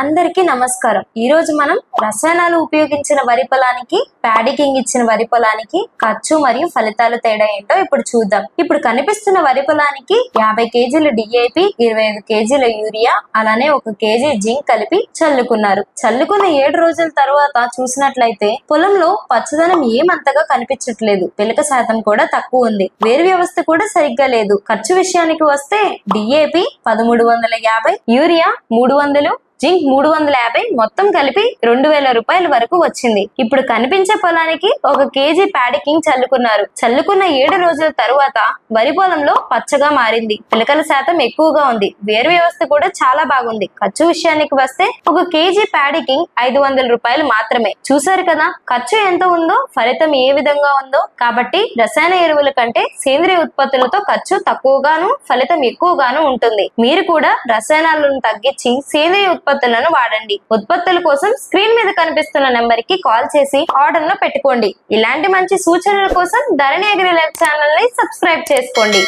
అందరికీ నమస్కారం. ఈ రోజు మనం రసాయనాలు ఉపయోగించిన వరి పొలానికి ప్యాడికింగ్ ఇచ్చిన వరి పొలానికి ఖర్చు మరియు ఫలితాలు తేడా ఏంటో ఇప్పుడు చూద్దాం. ఇప్పుడు కనిపిస్తున్న వరి పొలానికి యాభై కేజీల డిఏపి ఇరవై ఐదు కేజీల యూరియా అలానే ఒక కేజీ జింక్ కలిపి చల్లుకున్నారు. చల్లుకున్న ఏడు రోజుల తర్వాత చూసినట్లయితే పొలంలో పచ్చదనం ఏమంతగా కనిపించట్లేదు. పిలక శాతం కూడా తక్కువ ఉంది. వేరు వ్యవస్థ కూడా సరిగ్గా లేదు. ఖర్చు విషయానికి వస్తే డిఏపి పదమూడు వందల యాభై యూరియా మూడు వందలు జింక్ మూడు వందల యాభై మొత్తం కలిపి రెండు వేల రూపాయల వరకు వచ్చింది. ఇప్పుడు కనిపించే పొలానికి ఒక కేజీ ప్యాడికింగ్ చల్లుకున్నారు. చల్లుకున్న ఏడు రోజుల తరువాత వరి పొలంలో పచ్చగా మారింది. పిలకల శాతం ఎక్కువగా ఉంది. వేరు వ్యవస్థ కూడా చాలా బాగుంది. ఖర్చు విషయానికి వస్తే ఒక కేజీ ప్యాడికింగ్ ఐదు వందల రూపాయలు మాత్రమే. చూసారు కదా ఖర్చు ఎంత ఉందో ఫలితం ఏ విధంగా ఉందో. కాబట్టి రసాయన ఎరువుల కంటే సేంద్రియ ఉత్పత్తులతో ఖర్చు తక్కువగాను ఫలితం ఎక్కువగాను ఉంటుంది. మీరు కూడా రసాయనాలను తగ్గించి సేంద్రియ ఉత్పత్తులను వాడండి. ఉత్పత్తుల కోసం స్క్రీన్ మీద కనిపిస్తున్న నెంబర్కి కాల్ చేసి ఆర్డర్ను పెట్టుకోండి. ఇలాంటి మంచి సూచనల కోసం ధరణి అగ్రి లైవ్ ఛానల్ని సబ్స్క్రైబ్ చేసుకోండి.